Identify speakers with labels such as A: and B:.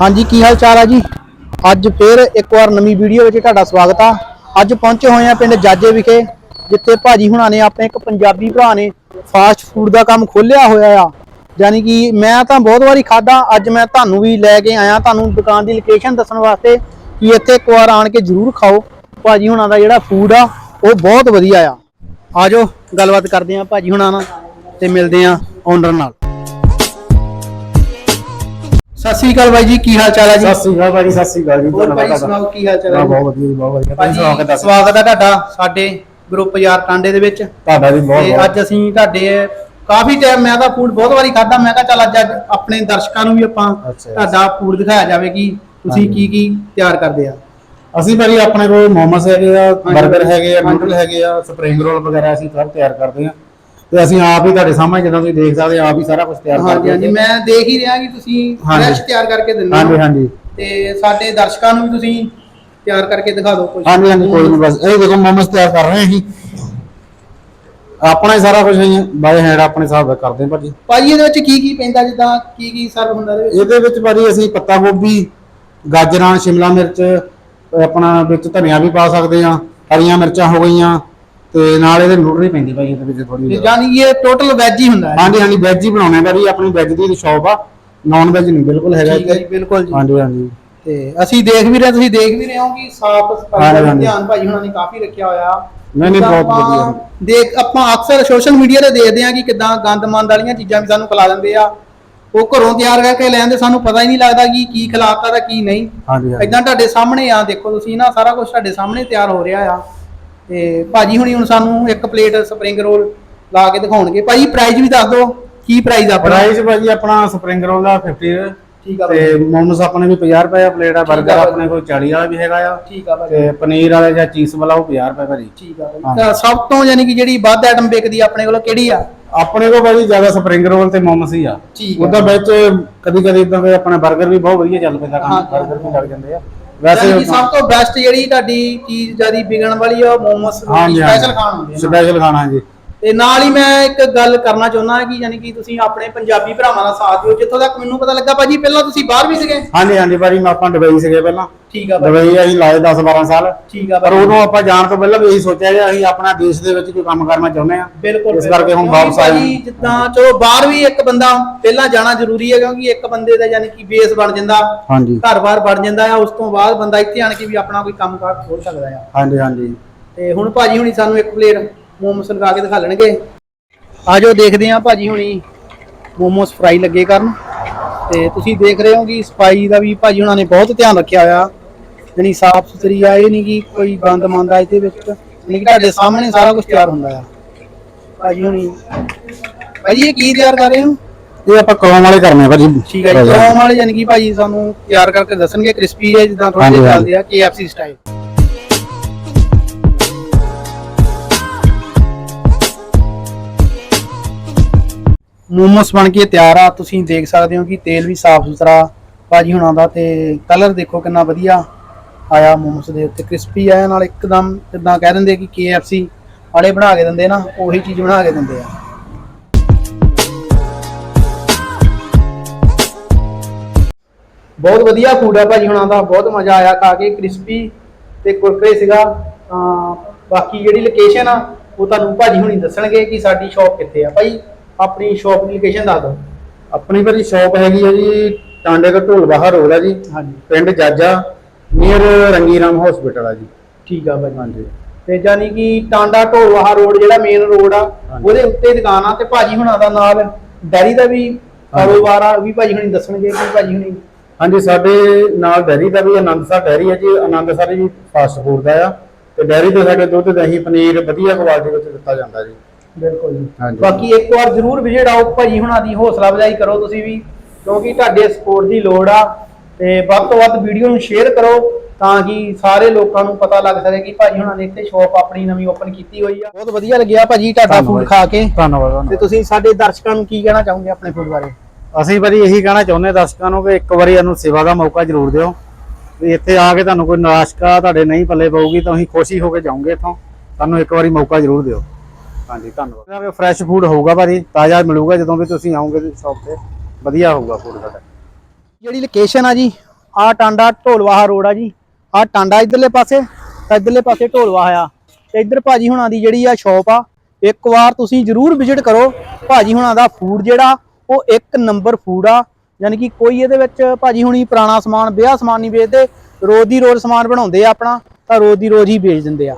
A: ਹਾਂਜੀ, ਕੀ ਹਾਲ ਚਾਲ ਆ ਜੀ? ਅੱਜ ਫੇਰ ਇੱਕ ਵਾਰ ਨਵੀਂ ਵੀਡੀਓ ਵਿੱਚ ਤੁਹਾਡਾ ਸਵਾਗਤ ਆ। ਅੱਜ ਪਹੁੰਚੇ ਹੋਏ ਆ ਪਿੰਡ ਜਾਜੇ ਵਿਖੇ, ਜਿੱਥੇ ਭਾਜੀ ਹੁਣਾਂ ਨੇ ਆਪਣੇ ਇੱਕ ਪੰਜਾਬੀ ਭਰਾ ਨੇ ਫਾਸਟ ਫੂਡ ਦਾ ਕੰਮ ਖੋਲ੍ਹਿਆ ਹੋਇਆ ਆ। ਯਾਨੀ ਕਿ ਮੈਂ ਤਾਂ ਬਹੁਤ ਵਾਰੀ ਖਾਦਾ ਅੱਜ ਮੈਂ ਤੁਹਾਨੂੰ ਵੀ ਲੈ ਕੇ ਆਇਆ, ਤੁਹਾਨੂੰ ਦੁਕਾਨ ਦੀ ਲੋਕੇਸ਼ਨ ਦੱਸਣ ਵਾਸਤੇ ਕਿ ਇੱਥੇ ਇੱਕ ਵਾਰ ਆਣ ਕੇ ਜ਼ਰੂਰ ਖਾਓ। ਭਾਜੀ ਹੁਣਾਂ ਦਾ ਜਿਹੜਾ ਫੂਡ ਆ, ਉਹ ਬਹੁਤ ਵਧੀਆ ਆ। ਆਜੋ ਗੱਲਬਾਤ ਕਰਦੇ ਆ ਭਾਜੀ ਹੁਣਾਂ ਨਾਲ ਤੇ ਮਿਲਦੇ ਆ ਓਨਰ ਨਾਲ। ਸਤਿ ਸ੍ਰੀ ਅਕਾਲ ਬਾਈ ਜੀ ਕੀ ਹਾਲ ਚਾਲ ਹੈ ਜੀ
B: ਸਤਿ ਸ੍ਰੀ ਅਕਾਲ ਭਾਜੀ ਸਤਿ ਸ੍ਰੀ ਅਕਾਲ ਜੀ
A: ਹੋਰ ਭਾਈ ਸੁਣਾਓ ਕੀ ਹਾਲ ਚਾਲ ਹੈ
B: ਹਾਂ,
A: ਜੀ?
B: ਬਹੁਤ ਵਧੀਆ ਜੀ ਬਹੁਤ ਵਧੀਆ ਤੁਸੀਂ
A: ਭਾਜੀ
B: ਸੁਣਾਓ ਕਿੱਦਾਂ
A: ਸਵਾਗਤ ਹੈ ਤੁਹਾਡਾ ਸਾਡੇ ਗਰੁੱਪ ਯਾਰ ਟਾਂਡੇ ਦੇ ਵਿੱਚ
B: ਤੁਹਾਡਾ ਵੀ ਬਹੁਤ
A: ਤੇ
B: ਬਹੁਤ
A: ਅੱਜ ਅਸੀਂ ਤੁਹਾਡੇ ਕਾਫੀ ਟਾਈਮ ਮੈਂ ਤਾਂ ਫੂਡ ਬਹੁਤ ਵਾਰੀ ਖਾਦਾ ਮੈਂ ਕਿਹਾ ਚੱਲ ਅੱਜ ਅੱਜ ਆਪਣੇ ਦਰਸ਼ਕਾਂ ਨੂੰ ਵੀ ਆਪਾਂ
B: ਅੱਛਾ।
A: ਤੁਹਾਡਾ ਫੂਡ ਦਿਖਾਇਆ ਜਾਵੇ ਕਿ ਤੁਸੀਂ
B: ਹਾਂਜੀ।
A: ਕੀ ਕੀ ਤਿਆਰ ਕਰਦੇ ਆ
B: ਅਸੀਂ ਭਾਜੀ ਆਪਣੇ ਕੋਲ ਮੋਮੋਸ ਹੈਗੇ ਆ
A: ਹਾਂਜੀ।
B: 버ਗਰ ਹੈਗੇ ਆ
A: ਹਾਂਜੀ।
B: ਨੂਡਲ ਹੈਗੇ ਆ ਸਪਰਿੰਗ ਰੋਲ ਵਗੈਰਾ ਅਸੀਂ ਸਭ ਤਿਆਰ ਕਰਦੇ ਆ ਤੇ ਅਸੀਂ ਆਪ ਹੀ ਤੁਹਾਡੇ ਸਾਹਮਣੇ ਜਿੱਦਾਂ ਤੁਸੀਂ ਦੇਖ ਸਕਦੇ ਆਪ ਹੀ ਸਾਰਾ ਕੁਝ ਤਿਆਰ
A: ਹਾਂਜੀ ਹਾਂਜੀ ਮੈਂ ਦੇਖ ਹੀ ਰਿਹਾ ਕਿ ਤੁਸੀਂ
B: ਹਾਂਜੀ।
A: ਫਰੈਸ਼ ਤਿਆਰ ਕਰਕੇ ਦਿੰਦੇ
B: ਹਾਂਜੀ
A: ਹੋ।
B: ਹਾਂਜੀ
A: ਤੇ ਸਾਡੇ ਦਰਸ਼ਕਾਂ ਨੂੰ ਵੀ ਤੁਸੀਂ ਤਿਆਰ ਕਰਕੇ ਦਿਖਾ ਦਿਓ ਕੁਝ
B: ਹਾਂਜੀ ਹਾਂਜੀ ਕੋਈ ਨਹੀਂ ਬਸ ਇਹ ਦੇਖੋ ਮੋਮੋਸ ਤਿਆਰ ਕਰ ਰਹੇ ਹਾਂ ਅਸੀਂ। ਆਪਣਾ ਹੀ ਸਾਰਾ ਕੁਝ ਅਸੀਂ ਬਾਏ ਹੈਂਡ ਆਪਣੇ ਹਿਸਾਬ ਦਾ ਕਰਦੇ ਹਾਂ ਭਾਜੀ।
A: ਭਾਜੀ ਇਹਦੇ ਵਿੱਚ ਕੀ ਕੀ ਪੈਂਦਾ ਜਿੱਦਾਂ ਕੀ ਕੀ ਸਰਵ ਹੁੰਦਾ ਇਹਦੇ ਵਿੱਚ?
B: ਇਹਦੇ ਵਿੱਚ ਭਾਜੀ ਅਸੀਂ ਪੱਤਾ ਗੋਭੀ ਗਾਜਰਾਂ ਸ਼ਿਮਲਾ ਮਿਰਚ ਆਪਣਾ ਵਿੱਚ ਧਨੀਆ ਵੀ ਪਾ ਸਕਦੇ ਆ ਹਰੀਆਂ ਮਿਰਚਾਂ ਹੋ ਗਈਆਂ ਤੇ ਨਾਲ ਇਹਦੇ ਨੂਡਲ ਹੀ ਪੈਂਦੀ ਭਾਜੀ ਇਹਦੇ ਵਿੱਚ ਥੋੜੀ
A: ਯਾਨੀ ਇਹ ਟੋਟਲ ਵੈਜ ਹੀ ਹੁੰਦਾ ਹੈ।
B: ਹਾਂਜੀ ਹਾਂਜੀ ਵੈਜ ਹੀ ਬਣਾਉਣੇ ਭਾਜੀ ਆਪਣੀ ਵੈਜ ਦੀ ਸ਼ਾਪ ਆ। ਨਾਨ ਵੈਜ ਨਹੀਂ ਬਿਲਕੁਲ ਹੈਗਾ
A: ਠੀਕ ਹੈ ਜੀ। ਬਿਲਕੁਲ ਜੀ।
B: ਹਾਂਜੀ ਹਾਂਜੀ।
A: ਤੇ ਅਸੀਂ ਦੇਖ ਵੀ ਰਹੇ ਤੁਸੀਂ ਦੇਖ ਵੀ ਰਹੇ ਹੋ ਕਿ ਸਾਫ਼ ਸਫ਼ਾਈ ਦਾ। ਧਿਆਨ ਭਾਜੀ ਹੁਣਾਂ ਨੇ ਕਾਫੀ ਰੱਖਿਆ ਹੋਇਆ।
B: ਨਹੀਂ, ਨਹੀਂ, ਬਹੁਤ ਵਧੀਆ।
A: ਦੇਖ ਆਪਾਂ ਅਕਸਰ ਸੋਸ਼ਲ ਮੀਡੀਆ ਤੇ ਦੇਖਦੇ ਹਾਂ ਕਿ ਕਿਦਾਂ ਗੰਦਮੰਦ ਵਾਲੀਆਂ ਚੀਜ਼ਾਂ ਵੀ ਸਾਨੂੰ ਖਿਲਾ ਦਿੰਦੇ ਆ। ਉਹ ਘਰੋਂ ਤਿਆਰ ਕਰਕੇ ਲੈਂਦੇ ਸਾਨੂੰ ਪਤਾ ਹੀ ਨਹੀਂ ਲੱਗਦਾ ਕਿ ਕੀ ਖਿਲਾਤਾ ਤੇ ਕੀ ਨਹੀਂ।
B: ਹਾਂਜੀ ਹਾਂਜੀ।
A: ਇਦਾਂ ਤੁਹਾਡੇ ਸਾਹਮਣੇ ਆ ਦੇਖੋ ਤੁਸੀਂ ਨਾ ਸਾਰਾ ਕੁਝ ਤੁਹਾਡੇ ਸਾਹਮਣੇ ਤਿਆਰ ਹੋ ਰਿਹਾ ਆ। ਤੇ ਭਾਜੀ ਹੁਣੀ ਹੁਣ ਸਾਨੂੰ ਇੱਕ ਪਲੇਟ ਸਪਰਿੰਗ ਰੋਲ ਲਾ ਕੇ ਦਿਖਾਉਣਗੇ। ਭਾਜੀ ਪ੍ਰਾਈਸ ਵੀ ਦੱਸ ਦਿਓ ਕੀ ਪ੍ਰਾਈਸ ਆ
B: ਪ੍ਰਾਈਸ ਭਾਜੀ ਆਪਣਾ ਸਪਰਿੰਗ ਰੋਲ ਦਾ 50
A: ਠੀਕ ਆ
B: ਤੇ ਮੋਮਸ ਆਪਣੇ ਵੀ 50 ਰੁਪਏ ਪਲੇਟ ਆ 버ਗਰ ਆਪਣੇ ਕੋਲ 40 ਵਾਲਾ ਵੀ ਹੈਗਾ ਆ।
A: ਠੀਕ ਆ ਭਾਜੀ।
B: ਤੇ ਪਨੀਰ ਵਾਲਾ ਜਾਂ ਚੀਜ਼ ਵਾਲਾ ਉਹ 50 ਰੁਪਏ ਭਾਜੀ।
A: ਠੀਕ ਆ ਭਾਜੀ। ਤਾਂ ਸਭ ਤੋਂ ਯਾਨੀ ਕਿ ਜਿਹੜੀ ਵੱਧ ਆਈਟਮ ਵਿਕਦੀ ਆਪਣੇ ਕੋਲ ਕਿਹੜੀ ਆ?
B: ਆਪਣੇ ਕੋਲ ਭਾਜੀ ਜ਼ਿਆਦਾ ਸਪਰਿੰਗ ਰੋਲ ਤੇ ਮੋਮਸ ਹੀ ਆ।
A: ਠੀਕ ਆ।
B: ਉਹਦਾ ਵਿੱਚ ਕਦੀ ਕਦੀ ਇਦਾਂ ਦੇ ਆਪਣਾ ਵੀ ਬਹੁਤ ਵਧੀਆ ਚੱਲ ਪੈਂਦਾ
A: ਹਾਂ,
B: ਕੰਮ ਹਾਂ। ਵੀ ਚੱਲ ਜਾਂਦੇ ਆ।
A: ਵੈਸੇ
B: ਵੈਸੇ
A: ਸਭ ਤੋਂ ਬੈਸਟ ਜਿਹੜੀ ਤੁਹਾਡੀ ਚੀਜ਼ ਜਿਆਦੀ ਵਿਕਣ ਵਾਲੀ ਆ ਮੋਮੋਸ
B: ਹਾਂਜੀ
A: ਸਪੈਸ਼ਲ ਖਾਣ ਹੁੰਦੇ ਆ ਨਾ।
B: ਸਪੈਸ਼ਲ ਖਾਣਾ ਜੀ
A: ਤੇ ਨਾਲ ਹੀ ਮੈਂ ਇੱਕ ਗੱਲ ਕਰਨਾ ਚਾਹੁੰਦਾ ਕਿ ਯਾਨੀ ਕਿ ਤੁਸੀਂ ਆਪਣੇ ਪੰਜਾਬੀ ਭਰਾਵਾਂ ਦਾ ਸਾਥ ਦਿਓ। ਜਿੱਥੋਂ ਤੱਕ ਮੈਨੂੰ ਪਤਾ ਲੱਗਾ ਭਾਜੀ ਪਹਿਲਾਂ ਤੁਸੀਂ ਬਾਹਰ ਵੀ ਸੀਗੇ?
B: ਹਾਂਜੀ ਹਾਂਜੀ ਭਾਜੀ ਮੈਂ ਆਪਾਂ ਦੁਬਈ ਸੀਗੇ ਪਹਿਲਾਂ।
A: ਠੀਕ ਆ ਭਾਜੀ।
B: ਦੁਬਈ ਅਸੀਂ ਲਾਏ 10 12 ਸਾਲ।
A: ਠੀਕ ਆ
B: ਪਰ
A: ਭਾਜੀ।
B: ਉਦੋਂ ਆਪਾਂ ਜਾਣ ਤੋਂ ਪਹਿਲਾਂ ਵੀ ਇਹੀ ਸੋਚਿਆ ਕਿ ਅਸੀਂ ਆਪਣਾ ਦੇਸ਼ ਦੇ ਵਿੱਚ ਕੋਈ ਕੰਮ ਕਰਨਾ ਚਾਹੁੰਦੇ ਆ
A: ਬਿਲਕੁਲ
B: ਇਸ ਕਰਕੇ ਹੁਣ
A: ਕਿਉਂਕਿ
B: ਵਾਪਸ ਆਏ
A: ਭਾਜੀ ਜਿੱਦਾਂ ਚਲੋ ਬਾਹਰ ਵੀ ਇੱਕ ਬੰਦਾ ਪਹਿਲਾਂ ਜਾਣਾ ਜ਼ਰੂਰੀ ਹੈ ਕਿਉਂਕਿ ਇੱਕ ਬੰਦੇ ਦਾ ਯਾਨੀ ਕਿ ਬੇਸ ਬਣ ਜਾਂਦਾ।
B: ਹਾਂਜੀ।
A: ਘਰ-ਬਾਰ ਬਣ ਜਾਂਦਾ ਆ ਉਸ ਤੋਂ ਬਾਅਦ ਬੰਦਾ ਇੱਥੇ ਆਣ ਕੇ ਵੀ ਆਪਣਾ ਕੋਈ ਕੰਮ ਕਾਰ ਖੋਲ ਸਕਦਾ ਆ।
B: ਹਾਂਜੀ ਹਾਂਜੀ।
A: ਤੇ ਹੁਣ ਭਾਜੀ ਹੁਣੀ ਸਾਨੂੰ ਇੱਕ ਪਲੇਟ ਮੋਮੋਸ ਲਗਾ ਕੇ ਦਿਖਾ ਲੈਣਗੇ। ਆਜੋ ਦੇਖਦੇ ਹਾਂ ਭਾਜੀ ਹੁਣੀ ਮੋਮੋਸ ਫਰਾਈ ਲੱਗੇ ਕਰਨ। ਤੇ ਤੁਸੀਂ ਦੇਖ ਰਹੇ ਹੋ ਕਿ ਸਫ਼ਾਈ ਦਾ ਵੀ ਭਾਜੀ ਹੁਣਾਂ ਨੇ ਬਹੁਤ ਧਿਆਨ ਰੱਖਿਆ ਹੋਇਆ। ਜਣੀ ਸਾਫ਼ ਸੁਥਰੀ ਆ ਇਹ ਨਹੀਂ ਕਿ ਕੋਈ ਗੰਦ ਮੰਦ ਆ ਇਹਦੇ ਵਿੱਚ। ਯਾਨੀ ਕਿ ਤੁਹਾਡੇ ਸਾਹਮਣੇ ਸਾਰਾ ਕੁਝ ਤਿਆਰ ਹੁੰਦਾ ਆ। ਭਾਜੀ ਹੁਣੀ ਭਾਜੀ ਇਹ ਕੀ ਤਿਆਰ ਕਰ ਰਹੇ ਹੋ?
B: ਇਹ ਆਪਾਂ ਕਲੋਂ ਵਾਲੇ ਕਰਨੇ ਆ ਭਾਜੀ।
A: ਠੀਕ ਹੈ ਜੀ ਕ੍ਰੋਮ ਵਾਲੇ ਯਾਨੀ ਕਿ ਭਾਜੀ ਸਾਨੂੰ ਤਿਆਰ ਕਰਕੇ ਦੱਸਣਗੇ ਕ੍ਰਿਸਪੀ ਹੈ ਜਿੱਦਾਂ ਥੋੜੇ ਜਿਹੇ। ਚੱਲਦੇ ਆ KFC ਸਟਾਈਲ ਮੋਮੋਸ ਬਣ ਕੇ ਤਿਆਰ ਆ। ਤੁਸੀਂ ਦੇਖ ਸਕਦੇ ਹੋ ਕਿ ਤੇਲ ਵੀ ਸਾਫ਼ ਸੁਥਰਾ ਭਾਜੀ ਹੁਣਾਂ ਦਾ ਤੇ ਕਲਰ ਦੇਖੋ ਕਿੰਨਾ ਵਧੀਆ ਆਇਆ ਮੋਮੋਸ ਦੇ ਉੱਤੇ। ਕ੍ਰਿਸਪੀ ਆਇਆ ਨਾਲ ਇੱਕਦਮ ਜਿੱਦਾਂ ਕਹਿ ਦਿੰਦੇ ਕਿ KFC ਵਾਲੇ ਬਣਾ ਕੇ ਦਿੰਦੇ ਨਾ, ਉਹੀ ਚੀਜ਼ ਬਣਾ ਕੇ ਦਿੰਦੇ ਆ। ਬਹੁਤ ਵਧੀਆ ਫੂਡ ਹੈ ਭਾਜੀ ਹੁਣਾਂ ਦਾ, ਬਹੁਤ ਮਜ਼ਾ ਆਇਆ ਖਾ ਕੇ। ਕ੍ਰਿਸਪੀ ਤੇ ਕੁਰਕਰੇ ਸੀਗਾ। ਤਾਂ ਬਾਕੀ ਜਿਹੜੀ ਲੋਕੇਸ਼ਨ ਆ, ਉਹ ਤੁਹਾਨੂੰ ਭਾਜੀ ਹੁਣੀ ਦੱਸਣਗੇ ਕਿ ਸਾਡੀ ਸ਼ਾਪ ਕਿੱਥੇ ਆ। ਭਾਈ ਆਪਣੀ ਸ਼ਾਪ ਦੀ ਲੋਕੇਸ਼ਨ ਦੱਸ ਦਿਓ।
B: ਆਪਣੀ ਭਾਜੀ ਸ਼ਾਪ ਹੈਗੀ ਆ ਜੀ ਟਾਂਡੇ ਦਾ ਢੋਲ ਬਾਹਰ ਰੋਡ ਆ ਜੀ।
A: ਹਾਂਜੀ।
B: ਪਿੰਡ ਜਾਜਾ ਨੀਅਰ ਰੰਗੀਰਾਮ ਹਸਪੀਟਲ ਆ ਜੀ।
A: ਠੀਕ ਆ ਭਾਜੀ।
B: ਹਾਂਜੀ।
A: ਤੇ ਜਾਨੀ ਕਿ ਟਾਂਡਾ ਢੋਲਵਾਹਾ ਰੋਡ ਜਿਹੜਾ ਮੇਨ ਰੋਡ ਆ। ਉਹਦੇ ਉੱਤੇ ਦੁਕਾਨ ਆ ਤੇ ਭਾਜੀ ਹੁਣਾਂ ਦਾ ਨਾਲ ਡੈਰੀ ਦਾ ਵੀ ਕਾਰੋਬਾਰ ਆ ਵੀ ਭਾਜੀ ਹੁਣੀ ਦੱਸਣਗੇ ਕਿ ਭਾਜੀ ਹੁਣੀ।
B: ਹਾਂਜੀ ਸਾਡੇ ਨਾਲ ਡੈਰੀ ਦਾ ਵੀ ਆਨੰਦਸਰ ਡੈਰੀ ਹੈ ਜੀ ਆਨੰਦਸਰ ਜੀ ਫਾਸਟ ਫੂਡ ਦਾ ਆ। ਤੇ ਡੈਰੀ ਤੇ ਸਾਡੇ ਦੁੱਧ ਦਹੀਂ ਪਨੀਰ ਵਧੀਆ ਕੁਆਲਿਟੀ ਵਿੱਚ ਦਿੱਤਾ ਜਾਂਦਾ ਜੀ।
A: ਬਿਲਕੁਲ ਜੀ।
B: ਹਾਂਜੀ।
A: ਬਾਕੀ ਇੱਕ ਵਾਰ ਜ਼ਰੂਰ ਵਿਜ਼ਿਟ ਆਓ ਭਾਜੀ ਹੁਣਾਂ ਦੀ ਹੌਸਲਾ ਅਫਜ਼ਾਈ ਕਰੋ ਤੁਸੀਂ ਵੀ ਕਿਉਂਕਿ ਤੁਹਾਡੇ ਸਪੋਰਟ ਦੀ ਲੋੜ ਆ। ਤੇ ਵੱਧ ਤੋਂ ਵੱਧ ਵੀਡੀਓ ਨੂੰ ਸ਼ੇਅਰ ਕਰੋ ਤਾਂ ਕਿ ਸਾਰੇ ਲੋਕਾਂ ਨੂੰ ਪਤਾ ਲੱਗ ਸਕੇ ਕਿ ਭਾਜੀ ਹੁਣਾਂ ਨੇ ਇੱਥੇ ਸ਼ਾਪ ਆਪਣੀ ਨਵੀਂ ਓਪਨ ਕੀਤੀ ਹੋਈ ਆ। ਬਹੁਤ ਵਧੀਆ ਲੱਗਿਆ ਭਾਜੀ ਤੁਹਾਡਾ। ਫੂਡ ਖਾ ਕੇ।
B: ਧੰਨਵਾਦ
A: ਤੇ
B: ਧੰਨਵਾਦ
A: ਤੁਸੀਂ ਸਾਡੇ ਦਰਸ਼ਕਾਂ ਨੂੰ ਕੀ ਕਹਿਣਾ ਚਾਹੋਗੇ ਆਪਣੇ ਫੂਡ ਬਾਰੇ?
B: ਅਸੀਂ ਭਾਜੀ ਇਹੀ ਕਹਿਣਾ ਚਾਹੁੰਦੇ ਦਰਸ਼ਕਾਂ ਨੂੰ ਕਿ ਇੱਕ ਵਾਰੀ ਇਹਨੂੰ ਸੇਵਾ ਦਾ ਮੌਕਾ ਜ਼ਰੂਰ ਦਿਓ। ਵੀ ਇੱਥੇ ਆ ਕੇ ਤੁਹਾਨੂੰ ਕੋਈ ਨਿਰਾਸ਼ਕਾ ਤੁਹਾਡੇ ਨਹੀਂ ਪੱਲੇ ਪਊਗੀ ਤਾਂ ਅਸੀਂ ਖੁਸ਼ੀ ਹੋ ਕੇ ਜਾਓਗੇ ਇੱਥੋਂ। ਤੁਹਾਨੂੰ ਇੱਕ ਵਾਰੀ ਮੌਕਾ ਜ਼ਰੂਰ ਦਿਓ। ਹਾਂਜੀ, ਧੰਨਵਾਦ। ਫਰੈਸ਼ ਫੂਡ ਹੋਊਗਾ ਭਾਜੀ, ਤਾਜ਼ਾ ਮਿਲੂਗਾ ਜਦੋਂ ਵੀ ਤੁਸੀਂ ਆਓਗੇ ਸ਼ਾਪ ਤੇ, ਵਧੀਆ ਹੋਊਗਾ ਫੂਡ ਤੁਹਾਡਾ।
A: ਜਿਹੜੀ ਲੋਕੇਸ਼ਨ ਆ ਜੀ ਆ ਟਾਂਡਾ ਢੋਲਵਾਹਾ ਰੋਡ ਆ ਜੀ। ਆ ਟਾਂਡਾ ਇਧਰਲੇ ਪਾਸੇ, ਤਾਂ ਇਧਰਲੇ ਪਾਸੇ ਢੋਲਵਾਹਾ ਆ। ਤੇ ਇਧਰ ਭਾਜੀ ਹੁਣਾਂ ਦੀ ਜਿਹੜੀ ਆ ਸ਼ਾਪ ਆ, ਇੱਕ ਵਾਰ ਤੁਸੀਂ ਜਰੂਰ ਵਿਜ਼ਿਟ ਕਰੋ। ਭਾਜੀ ਹੁਣਾਂ ਦਾ ਫੂਡ ਜਿਹੜਾ, ਉਹ ਇੱਕ ਨੰਬਰ ਫੂਡ ਆ। ਯਾਨੀ ਕਿ ਕੋਈ ਇਹਦੇ ਵਿੱਚ ਭਾਜੀ ਹੁਣੀ ਪੁਰਾਣਾ ਸਮਾਨ, ਵਿਆਹ ਸਮਾਨ ਨਹੀਂ ਵੇਚਦੇ। ਰੋਜ਼ ਦੀ ਰੋਜ਼ ਸਮਾਨ ਬਣਾਉਂਦੇ ਆ ਆਪਣਾ, ਤਾਂ ਰੋਜ਼ ਦੀ ਰੋਜ਼ ਹੀ ਵੇਚ ਦਿੰਦੇ ਆ।